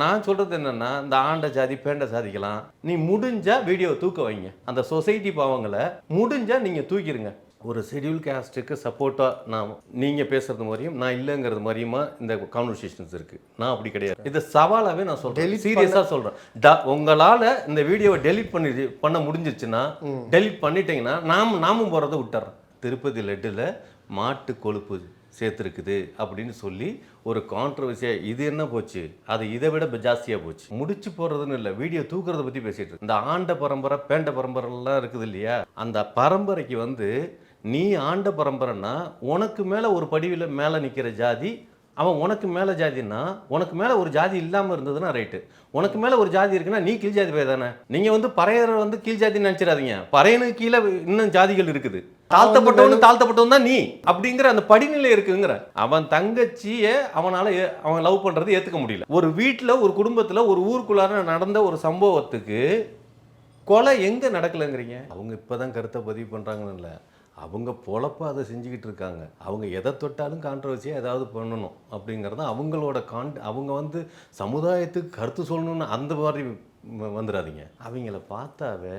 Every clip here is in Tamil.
நான் சொல்றது என்னன்னா இந்த ஆண்ட ஜாதி பேண்ட சாதிக்கலாம் நீ முடிஞ்சா வீடியோ தூக்க வைங்க. அந்த சொசைட்டி பாவங்களை முடிஞ்சா நீங்க தூக்கிடுங்க ஒரு ஷெட்யூல் காஸ்ட்டுக்கு சப்போர்ட்டாக நான் நீங்கள் பேசுறது மாதிரியும் நான் இல்லைங்கிறது மாதிரியுமா இந்த கான்வர்சேஷன்ஸ் இருக்குது நான் அப்படி கிடையாது. இது சவாலாகவே நான் சொல்கிறேன் சீரியஸாக சொல்கிறேன் ட உங்களால் இந்த வீடியோவை டெலீட் பண்ணி பண்ண முடிஞ்சிருச்சுன்னா டெலீட் பண்ணிட்டீங்கன்னா நாம் நாமும் போகிறத விட்டுறேன் திருப்பதி லட்டுல மாட்டு கொழுப்பு சேர்த்துருக்குது அப்படின்னு சொல்லி ஒரு கான்ட்ரவர்சியாக இது என்ன போச்சு? அது இதை விட ஜாஸ்தியாக போச்சு. முடிச்சு போடுறதுன்னு இல்லை வீடியோ தூக்குறத பற்றி பேசிட்டு இந்த ஆண்ட பரம்பரை பேண்ட பரம்பரைலாம் இருக்குது இல்லையா? அந்த பரம்பரைக்கு வந்து நீ ஆண்ட பரம்பரைன்னா உனக்கு மேலே ஒரு படிவில் மேலே நிற்கிற ஜாதி அவன் உனக்கு மேலே ஜாதின்னா உனக்கு மேலே ஒரு ஜாதி இல்லாமல் இருந்ததுன்னா ரைட்டு உனக்கு மேலே ஒரு ஜாதி இருக்குன்னா நீ கீழ் ஜாதி போய் தானே? நீங்கள் வந்து பறையரை வந்து கீழ் ஜாதின்னு நினச்சிடாதீங்க. பறையனுக்கு கீழே இன்னும் ஜாதிகள் இருக்குது. தாழ்த்தப்பட்டவனு தாழ்த்தப்பட்டவன் தான் நீ அப்படிங்கிற அந்த படிநிலை இருக்குங்கிற. அவன் தங்கச்சியை அவனால அவன் லவ் பண்றது ஏத்துக்க முடியல. ஒரு வீட்டில் ஒரு குடும்பத்துல ஒரு ஊருக்குள்ளார நடந்த ஒரு சம்பவத்துக்கு கொலை எங்க நடக்கலைங்கிறீங்க? அவங்க இப்பதான் கருத்தை பதிவு பண்றாங்கன்னு இல்லை. அவங்க பொழப்ப அதை செஞ்சுக்கிட்டு இருக்காங்க. அவங்க எதை தொட்டாலும் கான்ட்ரவர்சியாக ஏதாவது பண்ணணும் அப்படிங்கிறது அவங்களோட கான் அவங்க வந்து சமுதாயத்துக்கு கருத்து சொல்லணும்னு அந்த மாதிரி வந்துடாதீங்க அவங்கள பார்த்தாவே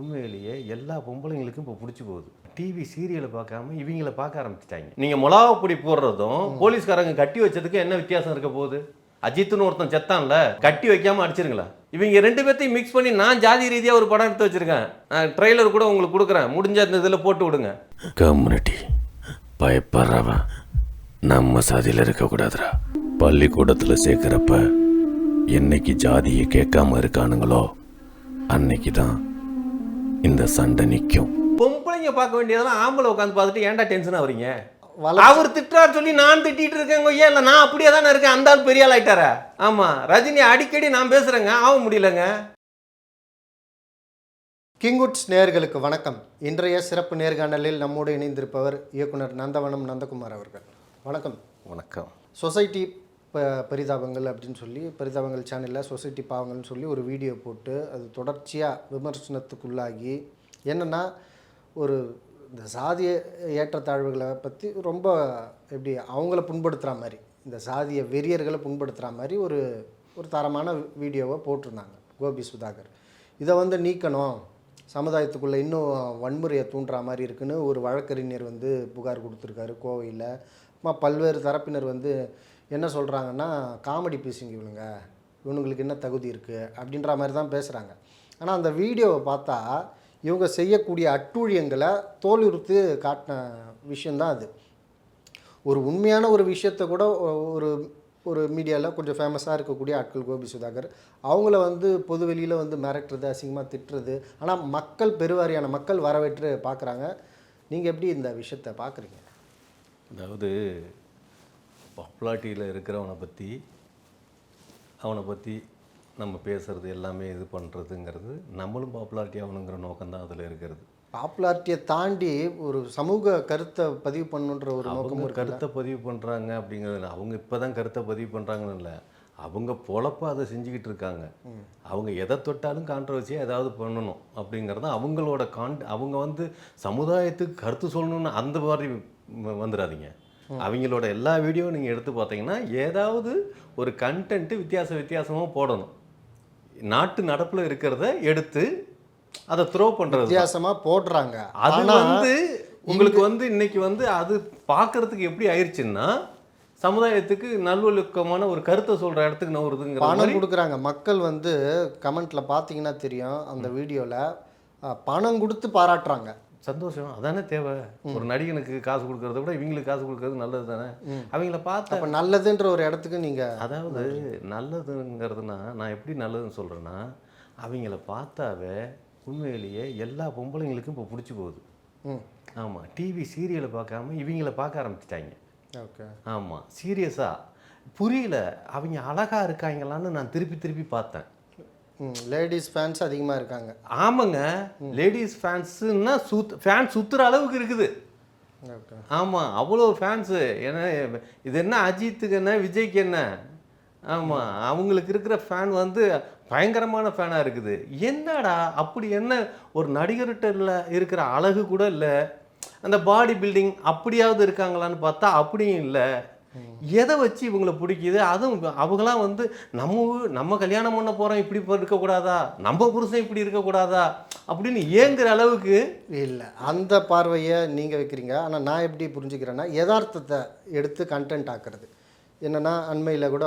உண்மையிலேயே எல்லா பொம்பளைங்களுக்கும் இப்போ பிடிச்சி போகுது. டிவி சீரியலை பார்க்காம இவங்கள பார்க்க ஆரம்பிச்சிட்டாங்க. நீங்கள் மிளகா பொடி போடுறதும் போலீஸ்காரங்க கட்டி வச்சதுக்கு என்ன வித்தியாசம் இருக்க போகுது? அஜித்னு ஒருத்தன் செத்தான்ல கட்டி வைக்காம அடிச்சிருங்களா? இவங்க ரெண்டு பேர்த்தையும் மிக்ஸ் பண்ணி நான் ஜாதி ரீதியாக ஒரு படம் எடுத்து வச்சிருக்கேன். நான் ட்ரெய்லர் கூட உங்களுக்கு கொடுக்குறேன். முடிஞ்ச அந்த இதில் போட்டு விடுங்க. கம்யூனிட்டி பயப்படுறவன் நம்ம சாதியில் இருக்கக்கூடாதுடா. பள்ளிக்கூடத்தில் சேர்க்குறப்ப என்னைக்கு ஜாதியை கேட்காம இருக்கானுங்களோ அன்னைக்கு தான் இந்த சண்டை நிற்கும் பொம்பளைங்க பார்க்க வேண்டியதெல்லாம் ஆம்பளை உட்காந்து பார்த்துட்டு ஏன்டா டென்ஷனாக வரீங்க அவர் திட்டுறாரு சொல்லி நான் திட்டிட்டு இருக்கேங்க ஏன் இல்லை நான் அப்படியே தானே இருக்கேன். அந்த ஆள் பெரிய ஆள் ஆயிட்டாரா? ஆமா. ரஜினி அடிக்கடி நான் பேசுறேங்க. ஆக முடியலங்க. கிங்குட்ஸ் நேயர்களுக்கு வணக்கம். இன்றைய சிறப்பு நேர்காணலில் நம்மோடு இணைந்திருப்பவர் இயக்குனர் நந்தவனம் நந்தகுமார் அவர்கள். வணக்கம். வணக்கம். சொசைட்டி ப- பரிதாபங்கள் அப்படின்னு சொல்லி பரிதாபங்கள் சேனலில் சொசைட்டி பாவங்கள்னு சொல்லி ஒரு வீடியோ போட்டு அது தொடர்ச்சியாக விமர்சனத்துக்குள்ளாகி என்னென்னா ஒரு இந்த சாதிய ஏற்றத்தாழ்வுகளை பற்றி ரொம்ப எப்படி அவங்கள புண்படுத்துகிற மாதிரி இந்த சாதிய வெறியர்களை புண்படுத்துகிற மாதிரி ஒரு ஒரு தரமான வீடியோவை போட்டிருந்தாங்க கோபி சுதாகர். இதை வந்து நீக்கணும் சமுதாயத்துக்குள்ளே இன்னும் வன்முறையை தூண்டுற மாதிரி இருக்குன்னு ஒரு வழக்கறிஞர் வந்து புகார் கொடுத்துருக்காரு கோவையில். அம்மா பல்வேறு தரப்பினர் வந்து என்ன சொல்கிறாங்கன்னா காமெடி பீசிங்க இவனுங்க இவனுங்களுக்கு என்ன தகுதி இருக்குது அப்படின்ற மாதிரி தான் பேசுகிறாங்க ஆனால் அந்த வீடியோவை பார்த்தா இவங்க செய்யக்கூடிய அட்டூழியங்களை தோலுறுத்து காட்டின விஷயந்தான் அது. ஒரு உண்மையான ஒரு விஷயத்தை கூட ஒரு ஒரு மீடியாவில் கொஞ்சம் ஃபேமஸாக இருக்கக்கூடிய ஆட்கள் கோபி சுதாகர் அவங்கள வந்து பொது வெளியில் வந்து மிரட்டுறது அசிங்கமாக திட்டுறது ஆனால் மக்கள் பெருவாரியான மக்கள் வரவேற்று பார்க்குறாங்க நீங்கள் எப்படி இந்த விஷயத்தை பார்க்குறீங்க அதாவது பாப்புலாரிட்டியில் இருக்கிறவனை பற்றி அவனை பற்றி நம்ம பேசுறது எல்லாமே இது பண்ணுறதுங்கிறது நம்மளும் பாப்புலாரிட்டி ஆகணுங்கிற நோக்கம் தான் அதில் இருக்கிறது. பாப்புலாரிட்டியை தாண்டி ஒரு சமூக கருத்தை பதிவு பண்ணுன்ற ஒரு அவங்க இருக்குல்ல? கருத்தை பதிவு பண்ணுறாங்க அப்படிங்கிறது. அவங்க இப்போ தான் கருத்தை பதிவு பண்ணுறாங்கன்னு இல்லை. அவங்க பொழப்ப அதை செஞ்சுக்கிட்டு இருக்காங்க. அவங்க எதை தொட்டாலும் கான்ட்ரவர்சியாக ஏதாவது பண்ணணும் அப்படிங்கிறது அவங்களோட கான் அவங்க வந்து சமுதாயத்துக்கு கருத்து சொல்லணும்னு அந்த மாதிரி வந்துடாதீங்க அவங்களோட எல்லா வீடியோ நீங்கள் எடுத்து பார்த்தீங்கன்னா ஏதாவது ஒரு கண்டென்ட்டு வித்தியாச வித்தியாசமாக போடணும். நாட்டு நடப்பில் இருக்கிறத எடுத்து அதை த்ரோ பண்ணுறது வித்தியாசமாக போடுறாங்க. அது வந்து உங்களுக்கு வந்து இன்னைக்கு வந்து அது பார்க்கறதுக்கு எப்படி ஆயிடுச்சுன்னா சமுதாயத்துக்கு நல்லொழுக்கமான ஒரு கருத்தை சொல்ற இடத்துக்கு நவருதுங்கிற பணம் கொடுக்குறாங்க. மக்கள் வந்து கமெண்ட்ல பார்த்தீங்கன்னா தெரியும் அந்த வீடியோவில் பணம் கொடுத்து பாராட்டுறாங்க. சந்தோஷம். அதானே தேவை. ஒரு நடிகனுக்கு காசு கொடுக்கறத விட இவங்களுக்கு காசு கொடுக்கறது நல்லது தானே? அவங்கள பார்த்தா அப்போ நல்லதுன்ற ஒரு இடத்துக்கு நீங்கள் அதாவது நல்லதுங்கிறதுனா நான் எப்படி நல்லதுன்னு சொல்கிறேன்னா அவங்கள பார்த்தாவே உண்மையிலேயே எல்லா பொம்பளைங்களுக்கும் இப்போ பிடிச்சி போகுது. ஆமாம் டிவி சீரியலை பார்க்காம இவங்கள பார்க்க ஆரம்பிச்சிட்டாங்க. ஓகே. ஆமாம் சீரியஸாக புரியல அவங்க அழகா இருக்காங்களான்னு நான் திருப்பி திருப்பி பார்த்தேன். லேடிஸ் ஃபேன்ஸ் அதிகமாக இருக்காங்க. ஆமாங்க. லேடிஸ் ஃபேன்ஸுன்னா சுத் ஃபேன் சுற்றுற அளவுக்கு இருக்குது. ஆமாம் அவ்வளோ ஃபேன்ஸு ஏன்னா இது என்ன அஜித்துக்கு என்ன விஜய்க்கு என்ன? ஆமாம் அவங்களுக்கு இருக்கிற ஃபேன் வந்து பயங்கரமான ஃபேனாக இருக்குது. என்னடா அப்படி என்ன ஒரு நடிகர்கிட்ட இருக்கிற அழகு கூட இல்லை. அந்த பாடி பில்டிங் அப்படியாவது இருக்காங்களான்னு பார்த்தா அப்படியும் இல்லை. எதை வச்சு இவங்களை பிடிக்குது? அதுவும் அவங்களாம் வந்து நம்ம நம்ம கல்யாணம் பண்ண போகிறோம் இப்படி இருக்கக்கூடாதா? நம்ம புருஷன் இப்படி இருக்கக்கூடாதா? அப்படின்னு ஏங்குற அளவுக்கு இல்லை அந்த பார்வையை நீங்கள் வைக்கிறீங்க. ஆனால் நான் எப்படி புரிஞ்சுக்கிறேன்னா யதார்த்தத்தை எடுத்து கண்டென்ட் ஆக்குறது. என்னென்னா அண்மையில் கூட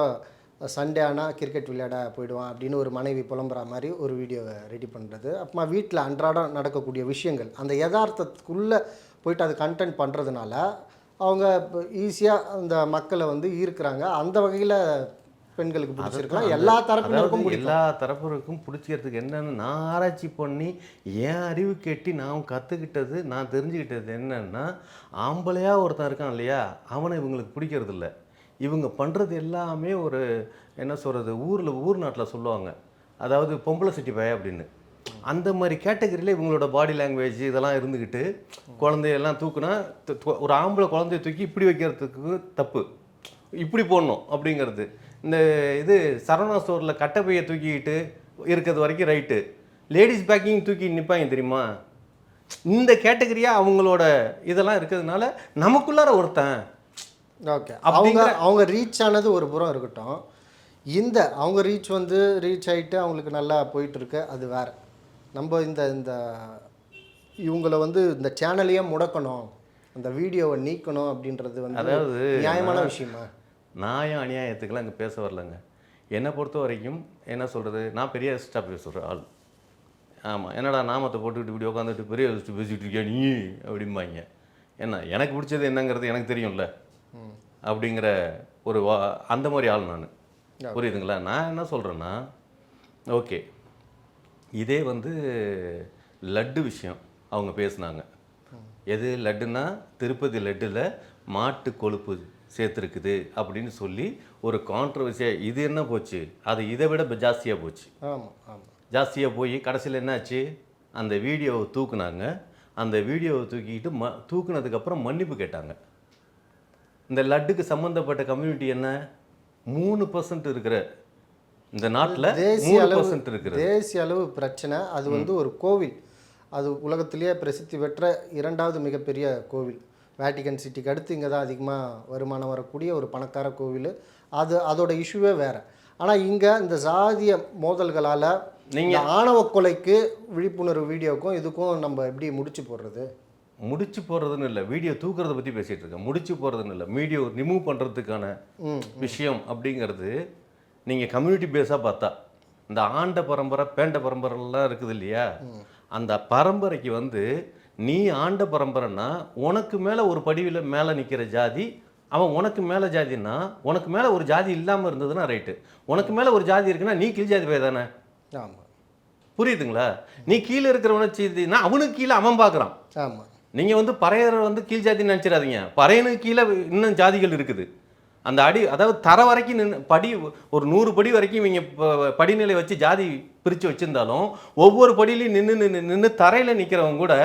சண்டே ஆனால் கிரிக்கெட் விளையாட போயிடுவான் அப்படின்னு ஒரு மனைவி புலம்புற மாதிரி ஒரு வீடியோவை ரெடி பண்ணுறது அப்புறமா வீட்டில் அன்றாடம் நடக்கக்கூடிய விஷயங்கள் அந்த யதார்த்தத்துக்குள்ளே போயிட்டு அது கண்டென்ட் பண்ணுறதுனால அவங்க ஈஸியாக அந்த மக்களை வந்து ஈர்க்கிறாங்க. அந்த வகையில் பெண்களுக்கு பிடிச்சிருக்கலாம் எல்லா தரப்பினருக்கும் எல்லா தரப்பினருக்கும் பிடிச்சிக்கிறதுக்கு என்னன்னு நான் ஆராய்ச்சி பண்ணி என் அறிவு கேட்டி நான் கற்றுக்கிட்டது நான் தெரிஞ்சுக்கிட்டது என்னன்னா ஆம்பளையா ஒருத்தன் இருக்கான் இல்லையா அவனை இவங்களுக்கு பிடிக்கிறது இல்ல இவங்க பண்ணுறது எல்லாமே ஒரு என்ன சொல்கிறது ஊரில் ஊர் நாட்டில் சொல்லுவாங்க. அதாவது பொம்பளை சிட்டி பய அப்படின்னு. அந்த மாதிரி கேட்டகரியில் இவங்களோட பாடி லாங்குவேஜ் இதெல்லாம் இருந்துக்கிட்டு குழந்தையெல்லாம் தூக்குனா ஒரு ஆம்பளை குழந்தைய தூக்கி இப்படி வைக்கிறதுக்கு தப்பு. இப்படி போடணும் அப்படிங்கிறது. இந்த இது சரவணா ஸ்டோரில் கட்டப்பையை தூக்கிக்கிட்டு இருக்கிறது வரைக்கும் ரைட்டு லேடிஸ் பேக்கிங் தூக்கி நிற்பாங்க தெரியுமா? இந்த கேட்டகரியாக அவங்களோட இதெல்லாம் இருக்கிறதுனால நமக்குள்ளார ஒருத்தன். ஓகே அவங்க அவங்க ரீச் ஆனது ஒரு புறம் இருக்கட்டும். இந்த அவங்க ரீச் வந்து ரீச் ஆகிட்டு அவங்களுக்கு நல்லா போயிட்டு இருக்கு அது வேற. நம்ம இந்த இந்த இவங்களை வந்து இந்த சேனலையே முடக்கணும். அந்த வீடியோவை நீக்கணும் அப்படின்றது வந்து அதாவது நியாயமான விஷயமா? நியாயம் அநியாயத்துக்கெல்லாம் இங்கே பேச வரலங்க என்னை பொறுத்த வரைக்கும் என்ன சொல்கிறது நான் பெரிய எஸ்டா பேசுகிற ஆள். ஆமாம் என்னடா நாமத்தை போட்டுக்கிட்டு இப்படி உட்காந்துட்டு பெரிய பேசிகிட்டு இருக்கியா நீ? அப்படிம்பாங்க. என்ன எனக்கு பிடிச்சது என்னங்கிறது எனக்கு தெரியும்ல? அப்படிங்கிற ஒரு வா அந்த மாதிரி ஆள் நான். புரியுதுங்களா? நான் என்ன சொல்கிறேன்னா ஓகே. இதே வந்து லட்டு விஷயம் அவங்க பேசுனாங்க. எது லட்டுனா திருப்பதி லட்டில் மாட்டு கொழுப்பு சேர்த்துருக்குது அப்படின்னு சொல்லி ஒரு கான்ட்ரவர்சியாக இது என்ன போச்சு? அது இதை விட ஜாஸ்தியாக போச்சு. ஜாஸ்தியாக போய் கடைசியில் என்னாச்சு? அந்த வீடியோவை தூக்குனாங்க. அந்த வீடியோவை தூக்கிக்கிட்டு ம தூக்குனதுக்கப்புறம் மன்னிப்பு கேட்டாங்க. இந்த லட்டுக்கு சம்மந்தப்பட்ட கம்யூனிட்டி என்ன? மூணு பர்சன்ட் இருக்கிற இந்த நாட்டில் தேசிய அளவு இருக்கிற தேசிய அளவு பிரச்சனை. அது வந்து ஒரு கோவில். அது உலகத்திலேயே பிரசித்தி பெற்ற இரண்டாவது மிகப்பெரிய கோவில். வேட்டிகன் சிட்டிக்கு அடுத்து இங்கே தான் அதிகமாக வருமானம் வரக்கூடிய ஒரு பணக்கார கோவில். அது அதோட இஷ்யூவே வேறு. ஆனால் இங்கே இந்த சாதிய மோதல்களால் நீங்க- இந்த ஆணவ கொலைக்கு விழிப்புணர்வு வீடியோக்கும் இதுக்கும் நம்ம எப்படி முடிச்சு போடுறது? முடிச்சு போடுறதுன்னு இல்லை. வீடியோ தூக்குறத பற்றி பேசிகிட்டு இருக்கேன். முடிச்சு போடுறதுன்னு இல்லை. வீடியோ ரிமூவ் பண்ணுறதுக்கான விஷயம் அப்படிங்கிறது நீங்கள் கம்யூனிட்டி பேஸாக பார்த்தா இந்த ஆண்ட பரம்பரை பேண்ட பரம்பரைலாம் இருக்குது இல்லையா? அந்த பரம்பரைக்கு வந்து நீ ஆண்ட பரம்பரைன்னா உனக்கு மேலே ஒரு படிவில் மேலே நிற்கிற ஜாதி அவன் உனக்கு மேலே ஜாதின்னா உனக்கு மேலே ஒரு ஜாதி இல்லாமல் இருந்ததுன்னா ரைட்டு உனக்கு மேலே ஒரு ஜாதி இருக்குன்னா நீ கீழ் ஜாதி போய் தானே? ஆமாம் புரியுதுங்களா? நீ கீழே இருக்கிறவனை செய்தினா அவனுக்கு கீழே அவன் பார்க்குறான் ஆமாம் நீங்கள் வந்து பறையரை வந்து கீழ் ஜாதின்னு நினச்சிடாதீங்க. பறையனுக்கு கீழே இன்னும் ஜாதிகள் இருக்குது. அந்த அடி அதாவது தர வரைக்கும் நின்று படி ஒரு நூறு படி வரைக்கும் இவங்க படிநிலை வச்சு ஜாதி பிரித்து வச்சுருந்தாலும் ஒவ்வொரு படியிலையும் நின்று நின்று நின்று தரையில் நிற்கிறவங்க கூட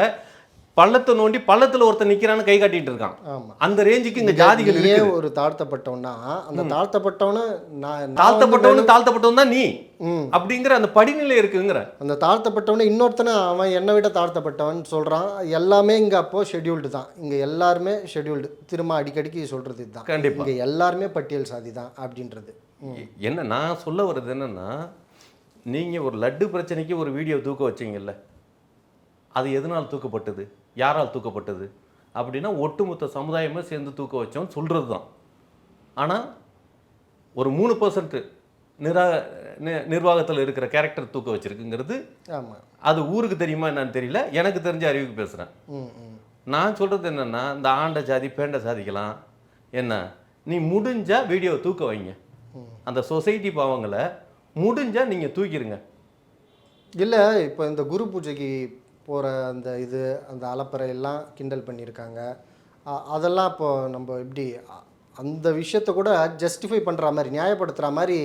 பள்ளத்தை நோண்டி பள்ளத்தில் ஒருத்தன் நிற்கிறான்னு கை காட்டிட்டு இருக்கான். அந்த ரேஞ்சுக்கு இங்கே ஜாதிகள் இருக்குது. ஒரு தாழ்த்தப்பட்டவனா அந்த தாழ்த்தப்பட்டவன நான் தாழ்த்தப்பட்டவனு தாழ்த்தப்பட்டவன் தான் நீ. அப்படிங்கிற அந்த படிநிலை இருக்குங்கிற. அந்த தாழ்த்தப்பட்டவனை இன்னொருத்தனை அவன் என்னை விட தாழ்த்தப்பட்டவன் சொல்கிறான் எல்லாமே இங்கே அப்போது ஷெட்யூல்டு தான். இங்கே எல்லாருமே ஷெட்யூல்டு திரும்ப அடிக்கடிக்கு சொல்கிறது இதுதான். கண்டிப்பா. இங்கே எல்லாருமே பட்டியல் சாதி தான் அப்படின்றது. என்ன நான் சொல்ல வர்றது என்னன்னா நீங்கள் ஒரு லட்டு பிரச்சனைக்கு ஒரு வீடியோ தூக்க வச்சீங்கல்ல அது எதனால் தூக்கப்பட்டது? யாரால் தூக்கப்பட்டது? அப்படின்னா ஒட்டுமொத்த சமுதாயமே சேர்ந்து தூக்க வச்சோம் சொல்கிறது தான் ஆனால் ஒரு மூணு பர்சன்ட் நிரா நிர்வாகத்தில் இருக்கிற கேரக்டர் தூக்க வச்சிருக்குங்கிறது ஆமாம் அது ஊருக்கு தெரியுமா என்னன்னு தெரியல. எனக்கு தெரிஞ்ச அறிவுக்கு பேசுகிறேன் நான் சொல்கிறது என்னென்னா இந்த ஆண்ட ஜாதி பேண்ட சாதிக்கலாம் என்ன? நீ முடிஞ்சா வீடியோ தூக்க வைங்க. அந்த சொசைட்டி பாவங்களை முடிஞ்சா நீங்கள் தூக்கிடுங்க இல்லை இப்போ இந்த குரு பூஜைக்கு போகிற அந்த இது அந்த அலப்பறை எல்லாம் கிண்டல் பண்ணியிருக்காங்க. அதெல்லாம் இப்போ நம்ம எப்படி அந்த விஷயத்த கூட ஜஸ்டிஃபை பண்ணுற மாதிரி நியாயப்படுத்துகிற மாதிரி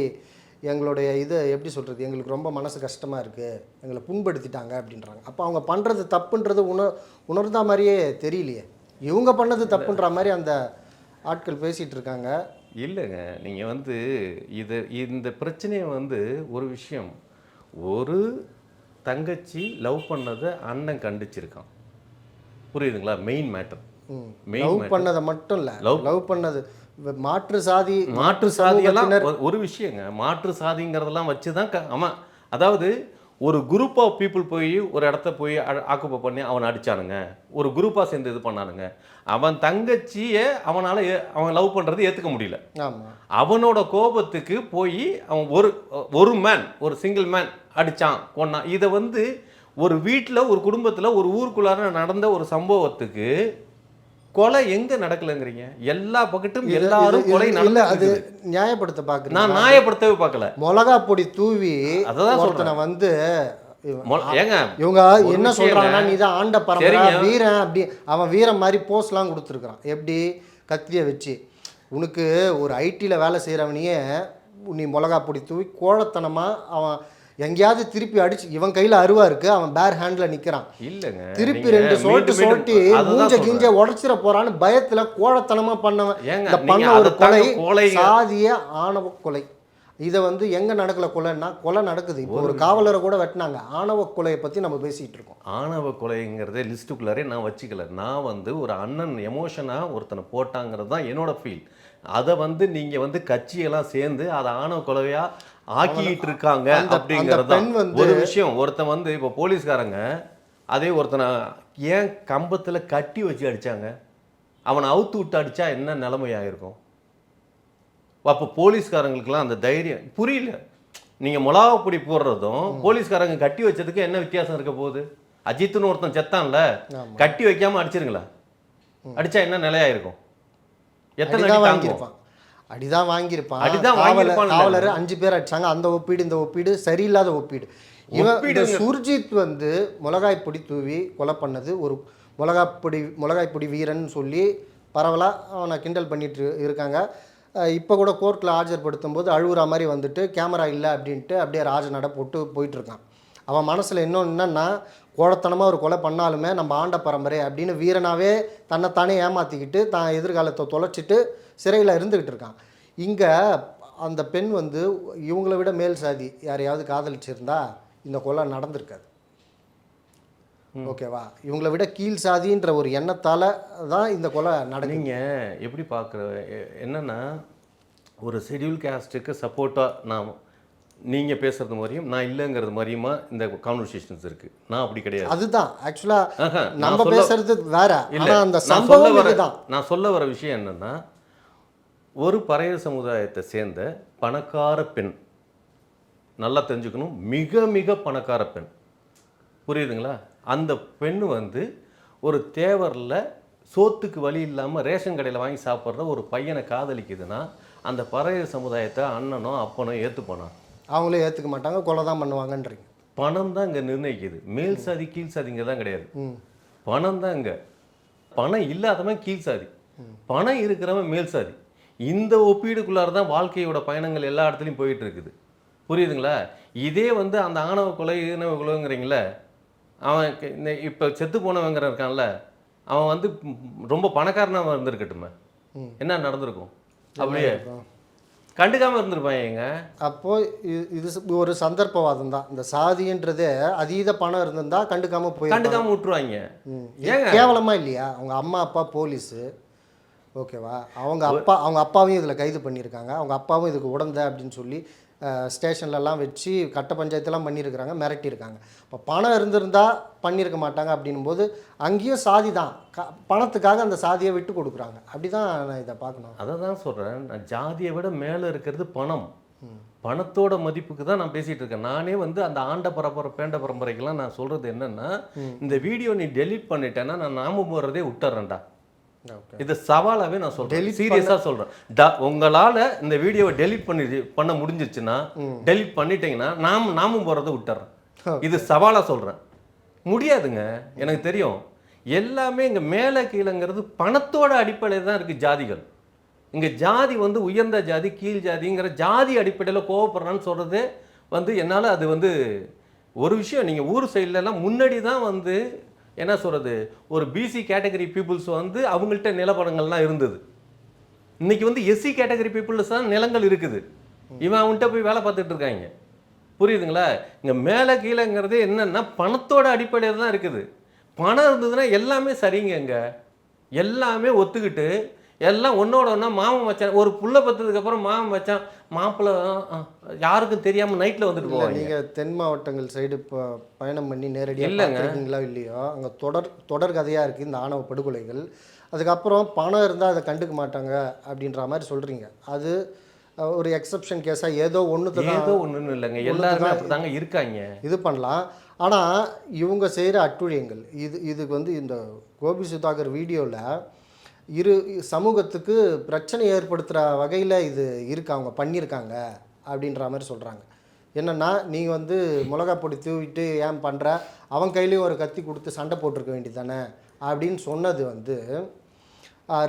எங்களுடைய இது எப்படி சொல்கிறது எங்களுக்கு ரொம்ப மனசு கஷ்டமாக இருக்குது எங்களை புண்படுத்திட்டாங்க அப்படின்றாங்க. அப்போ அவங்க பண்ணுறது தப்புன்றது உணர் உணர்ந்தா மாதிரியே தெரியலையே. இவங்க பண்ணது தப்புன்ற மாதிரி அந்த ஆட்கள் பேசிகிட்டு இருக்காங்க. இல்லைங்க. நீங்கள் வந்து இது இந்த பிரச்சனையை வந்து ஒரு விஷயம். ஒரு தங்கச்சி லவ் பண்ணதை அண்ணன் கண்டிச்சிருக்கான். புரியுதுங்களா? மெயின் மேட்டர் லவ் பண்ணதை மட்டும் இல்லை. Love- லவ் பண்ணது மாற்று சாதி மாற்று ஒரு- ஒரு விஷயங்க. மாற்று சாதிங்கிறதெல்லாம் வச்சு தான் க ஆமாம் அதாவது ஒரு குரூப் ஆஃப் பீப்புள் போய் ஒரு இடத்த போய் ஆக்குப்பை பண்ணி அவனை அடிச்சானுங்க. ஒரு குரூப்பாக சேர்ந்து இது பண்ணானுங்க. அவன் தங்கச்சியை அவனால் அவன் லவ் பண்ணுறது ஏற்றுக்க முடியல. அவனோட கோபத்துக்கு போய் அவன் ஒரு ஒரு மேன் ஒரு சிங்கிள் மேன் அடிச்சான் கொன்னான். இதை வந்து ஒரு வீட்டில் ஒரு குடும்பத்தில் ஒரு ஊருக்குள்ளார நடந்த ஒரு சம்பவத்துக்கு கொலை எங்க நடக்கலங்கிறீங்க? எல்லா பக்கட்டும் எல்லாரும் கொலை இல்ல அது நியாயப்படுத்த நான் பாக்குறேன் நியாயப்படுத்தவே பார்க்கல மிளகா பொடி தூவி அததான் ஒருத்தனை வந்து ஏங்க இவங்க என்ன. சொல்றாங்கன்னா நீ தான் ஆண்ட பரம்பரை. வீரன் அப்படி அவன் வீரன் மாதிரி போஸ்ட்லாம் கொடுத்துருக்கான் எப்படி? கத்தியை வச்சு. உனக்கு ஒரு ஐடியில் வேலை செய்கிறவனையே நீ மிளகா பொடி தூவி கோழத்தனமாக அவன் எங்கேயாவது திருப்பி அடிச்சு இவன் கையில் அருவா இருக்கு அவன் பேர் ஹேண்டில் நிற்கிறான் இல்லங்க. திருப்பி ரெண்டு சோட்டு சோட்டி மூஞ்ச. கிஞ்ச உடச்சிட போறான்னு பயத்துல கோழத்தனமா பண்ணவன். இந்த பண்ண ஒரு கொலை. சாதிய ஆணவ கொலை. இதை வந்து எங்க நடக்கல கொலைன்னா கொலை நடக்குது. இப்போ ஒரு காவலரை கூட வெட்டினாங்க. ஆணவ கொலையை பத்தி நம்ம பேசிட்டு இருக்கோம். ஆணவ கொலைங்கிறதே லிஸ்ட்டுக்குள்ளாரே நான் வச்சுக்கல. நான் வந்து ஒரு அண்ணன் எமோஷனாக ஒருத்தனை போட்டாங்கிறது தான் என்னோட ஃபீல் அதை வந்து நீங்கள் வந்து கட்சியெல்லாம் சேர்ந்து அதை ஆணவ கொலையாக ஆக்கிட்டு இருக்காங்க அப்படிங்கிறது ஒரு விஷயம். ஒருத்தன் வந்து இப்போ போலீஸ்காரங்க அதே ஒருத்தனை ஏன் கம்பத்தில் கட்டி வச்சு அடிச்சாங்க? அவனை அவுத்து விட்டு அடிச்சா என்ன நிலைமையாயிருக்கும்? அப்போ போலீஸ்காரங்களுக்கெல்லாம் அந்த தைரியம் புரியல. நீங்கள் மிளகா பொடி போடுறதும் போலீஸ்காரங்க கட்டி வச்சதுக்கு என்ன வித்தியாசம் இருக்க போகுது? அஜித்னு ஒருத்தன் செத்தான்ல. கட்டி வைக்காம அடிச்சிருங்களா? அடிச்சா என்ன நிலையாயிருக்கும்? எத்தனை அடிதான் அடி தாங்கும் வாங்கியிருப்பான். அடிதான் வாங்கியிருப்பான் அடிதான் காவலர் அஞ்சு பேர் அடிச்சாங்க. அந்த ஒப்பீடு இந்த ஒப்பீடு சரியில்லாத ஒப்பீடு. இவன். சுர்ஜித் வந்து மிளகாய் பொடி தூவி கொலை பண்ணது. ஒரு மிளகாய் பொடி மிளகாய் பொடி வீரன் சொல்லி பரவலாக அவனை கிண்டல் பண்ணிட்டு இருக்காங்க. இப்போ கூட கோர்ட்டில் ஆஜர்படுத்தும் போது அழுகுற மாதிரி வந்துட்டு கேமரா இல்லை அப்படின்ட்டு அப்படியே ராஜ நட போட்டு போயிட்டு இருக்கான். அவன் மனசில் இன்னும் என்னன்னா கோழத்தனமாக ஒரு கொலை பண்ணாலுமே நம்ம ஆண்ட பரம்பரை அப்படின்னு வீரனாவே தன்னைத்தானே ஏமாற்றிக்கிட்டு தான் எதிர்காலத்தை தொலைச்சிட்டு சிறையில் இருந்துக்கிட்டு இருக்கான். இங்கே அந்த பெண் வந்து இவங்கள விட மேல் சாதி யாரையாவது காதலிச்சிருந்தா இந்த கொலை நடந்திருக்காது. ஓகேவா? இவங்கள விட கீழ் சாதின்ற ஒரு எண்ணத்தால் தான் இந்த கொலை நீங்கள் எப்படி பார்க்குற என்னன்னா ஒரு ஷெட்யூல் கேஸ்ட்டுக்கு சப்போர்ட்டாக நான் நீங்கள் பேசுறது மாதிரியும் நான் இல்லைங்கிறது மாதிரியுமா இந்த கான்வர்சேஷன்ஸ் இருக்குது நான் அப்படி கிடையாது. அதுதான். ஆக்சுவலாக நம்ம பேசுறது வேற. இல்ல அந்த நான் சொல்ல வர நான் சொல்ல வர விஷயம் என்னன்னா ஒரு பறையர் சமுதாயத்தை சேர்ந்த பணக்கார பெண் நல்லா தெரிஞ்சுக்கணும் மிக மிக பணக்கார பெண். புரியுதுங்களா? அந்த பெண் வந்து ஒரு தேவரில் சோத்துக்கு வழி இல்லாமல் ரேஷன் கடையில் வாங்கி சாப்பிட்ற ஒரு பையனை காதலிக்குதுன்னா அந்த பறையர் சமுதாயத்தை அண்ணனோ அப்பனோ ஏற்றுப்பானா அவங்களே ஏற்றுக்க மாட்டாங்க கொலை தான் பண்ணுவாங்கன்றீங்க. பணம் தான் இங்கே நிர்ணயிக்குது. மேல் சாதி கீழ் சாதிங்க தான் கிடையாது. பணம் தான் இங்கே. பணம் இல்லாதவன் கீழ் சாதி. பணம் இருக்கிறவன் மேல் சாதி. இந்த ஒப்பீடுக்குள்ளார தான் வாழ்க்கையோட பயணங்கள் எல்லா இடத்துலையும் போயிட்டு இருக்குது புரியுதுங்களா? இதே வந்து அந்த ஆணவ கொலை ஈனவ கொலைங்கிறீங்களே அவன் இந்த இப்போ செத்து போனவங்கிற இருக்கான்ல அவன் வந்து ரொம்ப பணக்காரனாக இருந்திருக்கட்டுமே. என்ன நடந்திருக்கும்? அப்படியே கண்டுக்காம இருந்திருப்பான் ஏங்க? அப்போ இது ஒரு சந்தர்ப்பவாதம் தான். இந்த சாதின்றதே அதீத பணம் இருந்திருந்தா கண்டுக்காம போயிருப்பாங்க. கண்டுக்காம விட்டுருவாங்க. ம். ஏங்க? கேவலமா இல்லையா? அவங்க அம்மா அப்பா போலீஸு. ஓகேவா? அவங்க அப்பா அவங்க அப்பாவையும் இதில் கைது பண்ணியிருக்காங்க. அவங்க அப்பாவும் இதுக்கு உடந்த அப்படின்னு சொல்லி ஸ்டேஷன்லலாம் வச்சு கட்ட பஞ்சாயத்துலாம் பண்ணியிருக்கிறாங்க மிரட்டியிருக்காங்க. இப்போ பணம் இருந்திருந்தா பண்ணியிருக்க மாட்டாங்க அப்படின்னும் போது அங்கேயும் சாதி தான். க பணத்துக்காக அந்த சாதியை விட்டு கொடுக்குறாங்க. அப்படி தான் நான் இதை பார்க்கணும். அதை தான் சொல்கிறேன் நான் ஜாதியை விட மேலே இருக்கிறது பணம். பணத்தோட மதிப்புக்கு தான் நான் பேசிட்டு இருக்கேன். நானே வந்து அந்த ஆண்ட பரம்பரை பேண்ட பரம்பரைக்கெல்லாம் நான் சொல்றது என்னன்னா இந்த வீடியோ நீ டெலீட் பண்ணிட்டேன்னா நான் நாம போடுறதே விட்டுறேன்டா. இது சவாலாவே நான் சொல்றேன். Delete சீரியஸாக சொல்றேன். ட- உங்களால இந்த வீடியோவை டெலீட் பண்ணி பண்ண முடிஞ்சிச்சுன்னா டெலீட் பண்ணிட்டீங்கன்னா நாம நாமும் போறதை விட்டுறேன் இது சவாலா சொல்றேன். முடியாதுங்க. எனக்கு தெரியும். எல்லாமே இங்க மேலே கீழங்கிறது பணத்தோட அடிப்படையில் தான் இருக்கு ஜாதிகள். இங்க ஜாதி வந்து உயர்ந்த ஜாதி கீழ் ஜாதிங்கிற ஜாதி அடிப்படையில் கோவப்படுறான்னு சொல்றது வந்து என்னால் அது வந்து ஒரு விஷயம். நீங்கள் ஊர் சைடுல எல்லாம் முன்னாடி தான் வந்து என்ன சொல்கிறது ஒரு பிசி கேட்டகரி பீப்புள்ஸ் வந்து அவங்கள்ட்ட நிலப்படங்கள்லாம் இருந்தது. இன்னைக்கு வந்து எஸ்சி கேட்டகரி பீப்புள்ஸ் தான் நிலங்கள் இருக்குது. இவன் அவன்கிட்ட போய் வேலை பார்த்துட்டு இருக்காங்க. புரியுதுங்களா? இங்கே மேலே கீழேங்கிறது என்னன்னா பணத்தோட அடிப்படையில் தான் இருக்குது. பணம் இருந்ததுன்னா எல்லாமே சரிங்க இங்கே எல்லாமே ஒத்துக்கிட்டு எல்லாம் ஒன்னோட ஒன்றா மாமன் மச்சான் ஒரு புள்ள பத்ததுக்கு அப்புறம் மாமன் மச்சான் மாப்பிள்ளை யாருக்கும் தெரியாம நைட்ல வந்துட்டு போவாங்க. நீங்கள் தென் மாவட்டங்கள் சைடு இப்போ பயணம் பண்ணி நேரடியாக இல்லைங்க. பார்த்துருக்கீங்களா இல்லையோ? அங்கே தொடர் தொடர் கதையாக இருக்குது இந்த ஆணவ படுகொலைகள். அதுக்கப்புறம் பணம் இருந்தால் அதை கண்டுக்க மாட்டாங்க அப்படின்ற மாதிரி சொல்கிறீங்க அது ஒரு எக்ஸப்ஷன் கேஸாக ஏதோ ஒன்று ஏதோ ஒண்ணுன்னு இல்லைங்க. எல்லாருமே அப்படிதாங்க இருக்காங்க. இது பண்ணலாம். ஆனால் இவங்க செய்கிற அட்டுழியங்கள் இது இதுக்கு வந்து இந்த கோபி சுதாகர் வீடியோவில் இரு சமூகத்துக்கு பிரச்சனை ஏற்படுத்துகிற வகையில் இது இருக்கு அவங்க பண்ணியிருக்காங்க அப்படின்ற மாதிரி சொல்கிறாங்க என்னென்னா நீ வந்து மிளகா பொடி தூவிட்டு ஏன் பண்ணுற அவன் கையிலேயும் ஒரு கத்தி கொடுத்து சண்டை போட்டிருக்க வேண்டியது தானே அப்படின்னு சொன்னது வந்து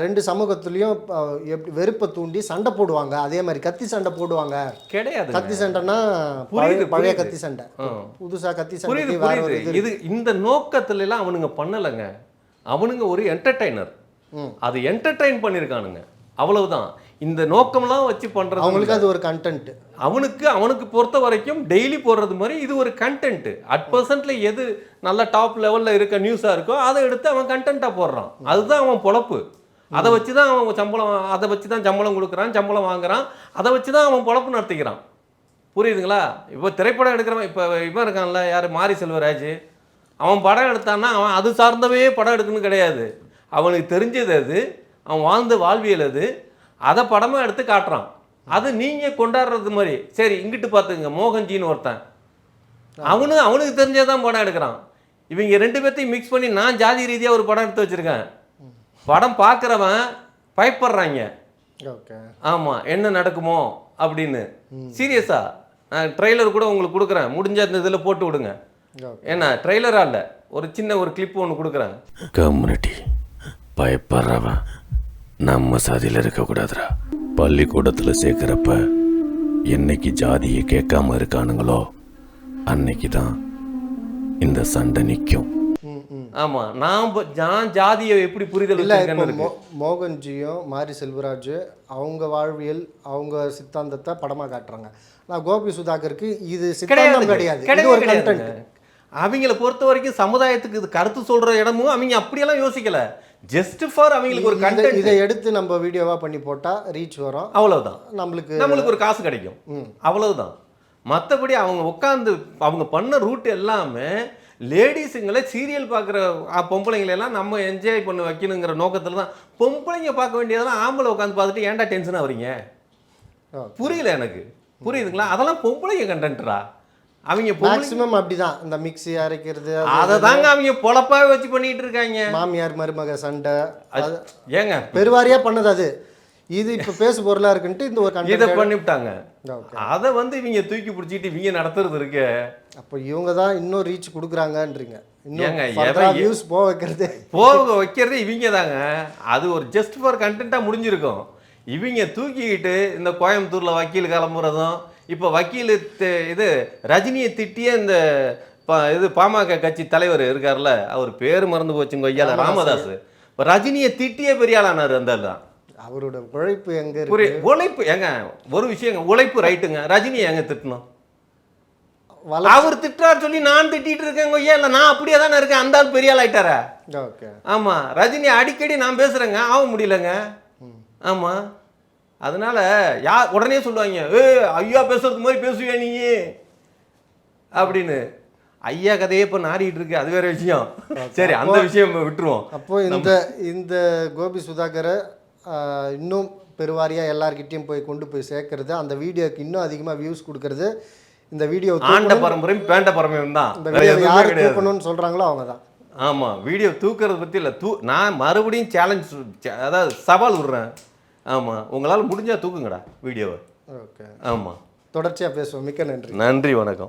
ரெண்டு சமூகத்துலேயும் எப்படி வெறுப்பை தூண்டி சண்டை போடுவாங்க. அதே மாதிரி கத்தி சண்டை போடுவாங்க. கிடையாது கத்தி சண்டைனா புரியுது, பழைய. கத்தி சண்டை. புதுசா கத்தி புரியுது இது இந்த நோக்கத்துல எல்லாம் அவனுங்க பண்ணலைங்க. அவனுங்க ஒரு என்டர்டைனர். அது என்டர்டைன் பண்ணியிருக்கானுங்க அவ்வளவுதான். இந்த நோக்கம்லாம் வச்சு பண்றது அவங்களுக்கு அது ஒரு கண்டென்ட் அவனுக்கு அவனுக்கு பொறுத்த வரைக்கும் டெய்லி போடுறது மாதிரி இது ஒரு கண்டென்ட் அட் பர்சன்ட்ல எது நல்ல டாப் லெவல்ல இருக்க நியூஸா இருக்கோ அதை எடுத்து அவன் கண்டென்ட்டா போடுறான். அதுதான் அவன் பொழப்பு. அதை வச்சு தான் அவன் சம்பளம் அதை வச்சு தான் சம்பளம் கொடுக்குறான் சம்பளம் வாங்குறான். அதை வச்சு தான் அவன் பொழப்பு நடத்திக்கிறான். புரியுதுங்களா? இப்போ திரைப்படம் எடுக்கிறவன் இப்போ இவன் இருக்கான்ல யார்? மாரி செல்வராஜ். அவன் படம் எடுத்தான்னா அவன் அது சார்ந்தவே படம் எடுக்கணும் கிடையாது. அவனுக்கு தெரிஞ்சது அது அவன் வாழ்ந்த வாழ்வியல் அது. அதை படமாக எடுத்து காட்டுறான். அது நீங்கள் கொண்டாடுறது மாதிரி. சரி இங்கிட்டு பார்த்துங்க மோகன்ஜின்னு ஒருத்தன். அவனு அவனுக்கு தெரிஞ்சதான் படம் எடுக்கிறான். இவங்க ரெண்டு பேர்த்தையும் மிக்ஸ் பண்ணி நான் ஜாதி ரீதியாக ஒரு படம் எடுத்து வச்சுருக்கேன். படம் பார்க்குறவன் பயப்படுறாங்க. ஓகே. ஆமாம் என்ன நடக்குமோ அப்படின்னு. சீரியஸா நான் ட்ரெய்லர் கூட உங்களுக்கு கொடுக்குறேன். முடிஞ்ச இந்த இதில் போட்டு விடுங்க. ஏன்னா ட்ரெய்லரா இல்லை. ஒரு சின்ன ஒரு கிளிப் ஒன்று கொடுக்குறேன். கம்யூனிட்டி பயப்படுறவன். நம்ம சாதியில் இருக்கக்கூடாதுடா. பள்ளிக்கூடத்தில் சேர்க்குறப்ப என்னைக்கு ஜாதியை கேட்காம இருக்கானுங்களோ அன்னைக்கு தான் இந்த சண்டை நிற்கும் ம் ம் ஆமாம் நான் நான் ஜாதியை எப்படி புரிதல் இல்லை மோகன்ஜியும் மாரி செல்வராஜ் அவங்க வாழ்வியல் அவங்க சித்தாந்தத்தை படமாக காட்டுறாங்க. நான் கோபி சுதாகருக்கு இது சித்தாந்தம் கிடையாது. இது ஒரு கண்டென்ட் அவங்கள பொறுத்த வரைக்கும் சமுதாயத்துக்கு இது கருத்து சொல்ற இடமும் அவங்க அப்படியெல்லாம் யோசிக்கல. ஜஸ்ட் ஃபார் அவங்களுக்கு ஒரு கண்டென்ட் இதை எடுத்து நம்ம வீடியோவாக பண்ணி போட்டால் ரீச் வரும். அவ்வளவுதான். நம்மளுக்கு நம்மளுக்கு ஒரு காசு கிடைக்கும். அவ்வளவுதான். மற்றபடி அவங்க உட்காந்து அவங்க பண்ண ரூட் எல்லாமே லேடிஸுங்களை சீரியல் பார்க்குற பொம்பளைங்களை எல்லாம் நம்ம என்ஜாய் பண்ண வைக்கணுங்கிற நோக்கத்தில் தான். பொம்பளைங்க பார்க்க வேண்டியதெல்லாம் ஆம்பளை உட்காந்து பார்த்துட்டு ஏன்டா டென்ஷனாக வரீங்க. புரியல எனக்கு. புரியுதுங்களா? அதெல்லாம் பொம்பளைங்க கண்டென்ட்ரா அவங்க மேக்ஸிமம் அப்படிதான். இந்த மிக்ஸி அரைக்கிறது அது தாங்க அவங்க பொழப்பாவே வச்சு பண்ணிட்டு இருக்காங்க. மாமியார் மருமக சண்டை. ஏங்க? பெருவாரியாக பண்ணது அது. இது இப்போ பேசு பொருளாக இருக்குன்ட்டு இந்த ஒரு இதை பண்ணிவிட்டாங்க அதை வந்து இவங்க தூக்கி பிடிச்சிட்டு இவங்க நடத்துறது இருக்கு. அப்போ இவங்க தான் இன்னும் ரீச் கொடுக்குறாங்கன்றீங்க. ஏங்க, இன்னும் வியூஸ் போக வைக்கிறது. போக வைக்கிறது இவங்க தாங்க அது ஒரு ஜஸ்ட் ஃபார் கண்டென்ட்டாக முடிஞ்சிருக்கும். இவங்க தூக்கிக்கிட்டு இந்த கோயம்புத்தூரில் வக்கீல் கிளம்புறதும் இப்போ வக்கீல் இது ரஜினியை திட்டிய இந்த இது பாமக கட்சி தலைவர் இருக்கார்ல அவர் பேர் மறந்து போச்சுங்க ஐயா ராமதாஸ் இப்போ ரஜினியை திட்டிய பெரிய ஆளானார் அந்த தான். அவரோட உழைப்பு எங்க புரிய உழைப்பு ஏங்க ஒரு விஷயங்க உழைப்பு ரைட்டுங்க. ரஜினியை எங்க திட்டணும்? அவர் திட்டுறாரு சொல்லி நான் திட்டிட்டு இருக்கேங்க ஐயா இல்லை நான் அப்படியே தானே இருக்கேன். அந்த ஆள் பெரிய ஆள் ஆயிட்டாரா ஓகே. ஆமா ரஜினி அடிக்கடி நான் பேசுறேங்க ஆக முடியலங்க. ஆமா. அதனால யா உடனே சொல்லுவாங்க ஏ ஐயா பேசுறது மாதிரி பேசுவியா நீ? அப்படின்னு. ஐயா கதையே இப்போ நாடிட்டு இருக்கு அது வேற விஷயம். சரி அந்த விஷயம் விட்டுருவோம். அப்போ இந்த இந்த கோபி சுதாகரை இன்னும் பெருவாரியாக எல்லார்கிட்டயும் போய் கொண்டு போய் சேர்க்கறது அந்த வீடியோக்கு இன்னும் அதிகமாக வியூஸ் கொடுக்கறது இந்த வீடியோ ஆண்ட பரம்பரையும் பேண்ட பரம்பரையும் தான். யார் தூக்கணும்னு சொல்கிறாங்களோ அவங்க தான் ஆமா வீடியோ தூக்குறது பத்தி இல்ல தூ நான் மறுபடியும் சேலஞ்ச் அதாவது சவால் விடுறேன். ஆமா. உங்களால முடிஞ்சா தூக்குங்கடா வீடியோவை. ஓகே. ஆமா. தொடர்ச்சியாக பேசுவோம். மிக்க நன்றி. நன்றி வணக்கம்.